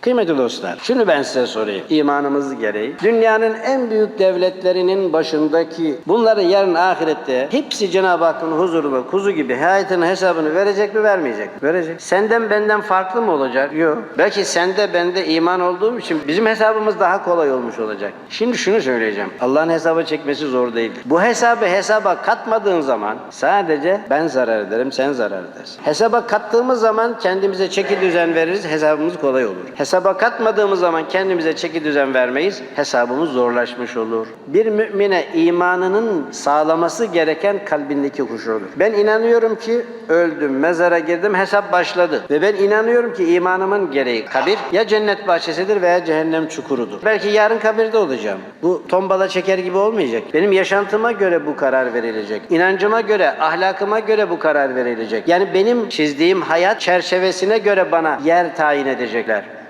Kıymetli dostlar, şunu ben size sorayım. İmanımız gereği. Dünyanın en büyük devletlerinin başındaki bunları yarın ahirette hepsi Cenab-ı Hakk'ın huzurunda kuzu gibi hayatının hesabını verecek mi vermeyecek mi? Verecek. Senden benden farklı mı olacak? Yok. Belki sende bende iman olduğum için bizim hesabımız daha kolay olmuş olacak. Şimdi şunu söyleyeceğim. Allah'ın hesaba çekmesi zor değildir. Bu hesabı hesaba katmadığın zaman sadece ben zarar ederim, sen zarar edersin. Hesaba kattığımız zaman kendimize çeki düzen veririz, hesabımız kolay olur. Hesaba katmadığımız zaman kendimize çeki düzen vermeyiz, hesabımız zorlaşmış olur. Bir mümine imanının sağlaması gereken kalbindeki huşudur. Ben inanıyorum ki öldüm, mezara girdim, hesap başladı. Ve ben inanıyorum ki imanımın gereği kabir ya cennet bahçesidir veya cehennem çukurudur. Belki yarın kabirde olacağım. Bu tombala çeker gibi olmayacak. Benim yaşantıma göre bu karar verilecek. İnancıma göre, ahlakıma göre bu karar verilecek. Yani benim çizdiğim hayat çerçevesine göre bana yer tayin edecekler.